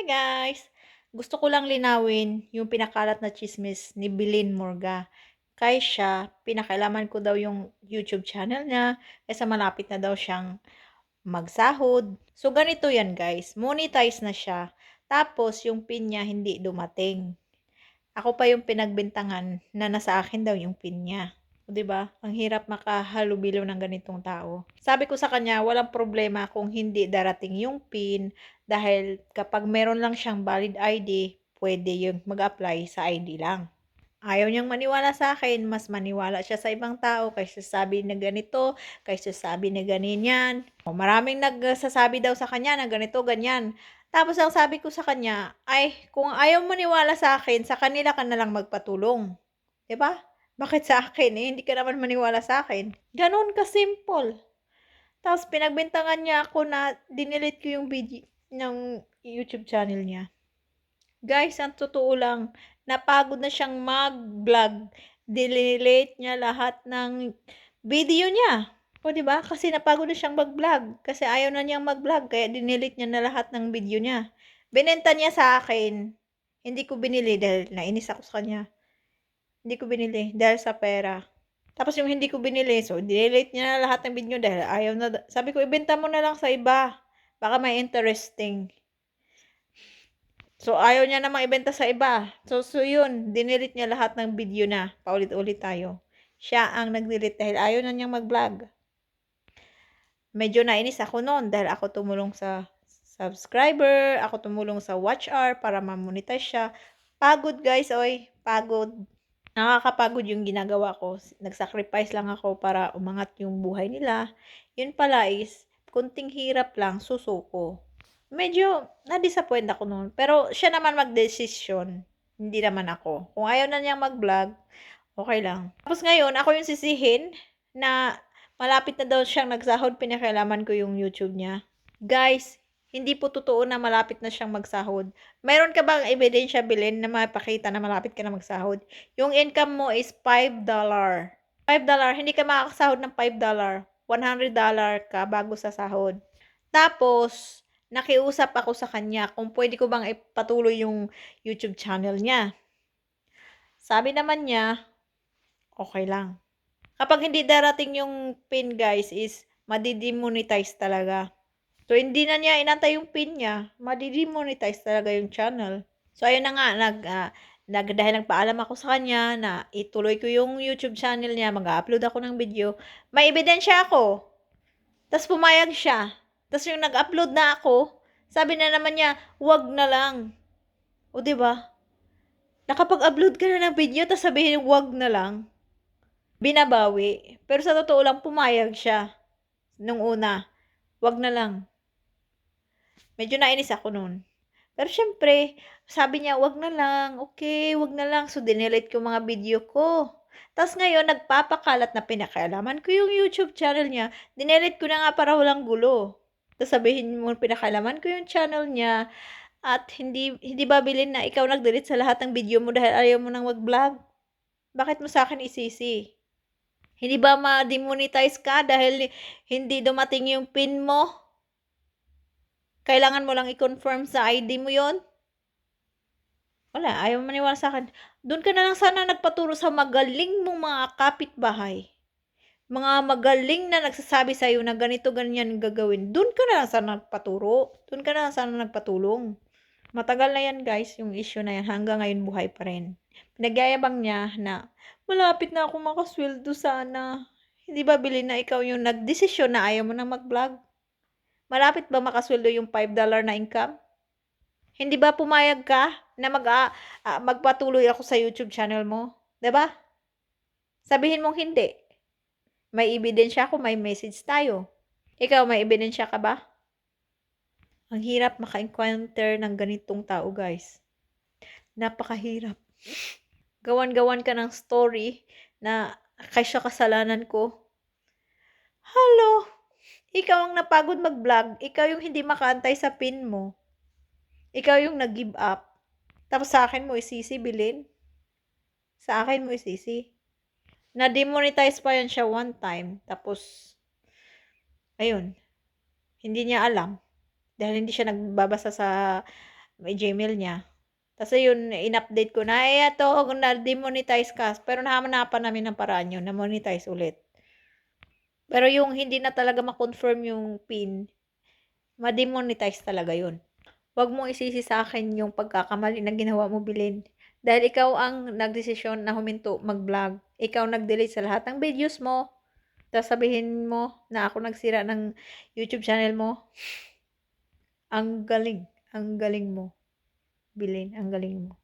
Hi guys! Gusto ko lang linawin yung pinakalat na chismis ni Bilin Morga. Kay siya, pinakailaman ko daw yung YouTube channel niya kasi malapit na daw siyang magsahod. So ganito yan guys, monetize na siya. Tapos yung pin niya hindi dumating. Ako pa yung pinagbintangan na nasa akin daw yung pin niya. O, 'di ba? Ang hirap makahalubilo ng ganitong tao. Sabi ko sa kanya, walang problema kung hindi darating yung pin dahil kapag meron lang siyang valid ID, pwede yung mag-apply sa ID lang. Ayaw niyang maniwala sa akin, mas maniwala siya sa ibang tao kaysa sabi na ganito, kaysa sabi na ganyan. O, maraming nagsasabi daw sa kanya na ganito, ganyan. Tapos ang sabi ko sa kanya, ay kung ayaw maniwala sa akin, sa kanila ka na lang magpatulong. 'Di ba? Bakit sa akin eh? Hindi ka naman maniwala sa akin. Ganon ka-simple. Tapos pinagbintangan niya ako na dinilit ko yung video ng YouTube channel niya. Guys, ang totoo lang, napagod na siyang mag-vlog. Dinelete niya lahat ng video niya. O, di ba? Kasi napagod na siyang mag-vlog. Kasi ayaw na niyang mag-vlog. Kaya dinelete niya na lahat ng video niya. Binenta niya sa akin. Hindi ko binili dahil nainis ako sa kanya. Hindi ko binili dahil sa pera. Tapos yung hindi ko binili, so dinelete niya na lahat ng video dahil ayaw na. Sabi ko, ibenta mo na lang sa iba. Baka may interesting. So, ayaw niya namang ibenta sa iba. So, so yun, dinilit niya lahat ng video na. Paulit-ulit tayo. Siya ang nag-delete dahil ayaw na niyang mag-vlog. Medyo nainis ako noon dahil ako tumulong sa subscriber, ako tumulong sa watch hour para ma-monetize siya. Pagod guys, oy, pagod. Nakakapagod yung ginagawa ko. Nag-sacrifice lang ako para umangat yung buhay nila. Yun pala is, kunting hirap lang, susuko. Medyo na-disappoint ako noon. Pero siya naman mag-desisyon. Hindi naman ako. Kung ayaw na niyang mag-vlog, okay lang. Tapos ngayon, ako yung sisihin na malapit na daw siyang nagsahod, pinakailaman ko yung YouTube niya. Guys, hindi po totoo na malapit na siyang magsahod. Mayroon ka bang ebidensya bilin na mapakita na malapit ka na magsahod? Yung income mo is $5. $5. Hindi ka makakasahod ng $5. $100 ka bago sa sahod. Tapos, nakiusap ako sa kanya kung pwede ko bang ipatuloy yung YouTube channel niya. Sabi naman niya, okay lang. Kapag hindi darating yung pin guys is madidemonetize talaga. So, hindi na niya inantay yung pin niya, madidemonetize talaga yung channel. So, ayun na nga, nag, uh, nag, dahil nagpaalam ako sa kanya na ituloy ko yung YouTube channel niya, mag-upload ako ng video, may ebidensya ako. Tapos pumayag siya. Tapos yung nag-upload na ako, sabi na naman niya, wag na lang. O, ba? Nakapag-upload ka na ng video, tapos sabihin wag na lang. Binabawi. Pero sa totoo lang, pumayag siya. Nung una, wag na lang. Medyo nainis ako noon. Pero syempre, sabi niya, wag na lang, okay, wag na lang. So, dinelete ko mga video ko. Tapos ngayon, nagpapakalat na pinakailaman ko yung YouTube channel niya. Dinelete ko na nga para walang gulo. Tapos sabihin mo, pinakailaman ko yung channel niya. At hindi, hindi ba bilin na ikaw nag-delete sa lahat ng video mo dahil ayaw mo nang mag-vlog? Bakit mo sa akin isisi? Hindi ba ma-demonetize ka dahil hindi dumating yung pin mo? Kailangan mo lang i-confirm sa ID mo yon. Wala, ayaw maniwala sa akin. Doon ka na lang sana nagpaturo sa magaling mong mga kapitbahay. Mga magaling na nagsasabi sa iyo na ganito, ganyan gagawin. Doon ka na lang sana nagpaturo. Doon ka na lang sana nagpatulong. Matagal na yan guys, yung issue na yan. Hanggang ngayon buhay pa rin. Pinagyayabang niya na malapit na ako makasweldo sana. Hindi ba bilin na ikaw yung nagdesisyon na ayaw mo na mag-vlog? Malapit ba makasweldo yung $5 na income? Hindi ba pumayag ka na mag, uh, uh, magpatuloy ako sa YouTube channel mo? ba? Diba? Sabihin mong hindi. May ebidensya ako, may message tayo. Ikaw, may ebidensya ka ba? Ang hirap maka-encounter ng ganitong tao, guys. Napakahirap. Gawan-gawan ka ng story na kaysa kasalanan ko. Hello? Ikaw ang napagod mag-vlog. Ikaw yung hindi makaantay sa pin mo. Ikaw yung nag-give up. Tapos sa akin mo isisi, bilin. Sa akin mo isisi. Na-demonetize pa yan siya one time. Tapos, ayun. Hindi niya alam. Dahil hindi siya nagbabasa sa may Gmail niya. Tapos ayun, in-update ko na, eh, eto, na-demonetize ka. Pero nahanapan namin ng paraan yun, na-monetize ulit. Pero yung hindi na talaga ma-confirm yung PIN, ma-demonetize talaga yun. Huwag mong isisi sa akin yung pagkakamali na ginawa mo, Bilin. Dahil ikaw ang nagdesisyon na huminto mag-vlog. Ikaw nag-delete sa lahat ng videos mo. Tapos sabihin mo na ako nagsira ng YouTube channel mo. Ang galing. Ang galing mo. Bilin, ang galing mo.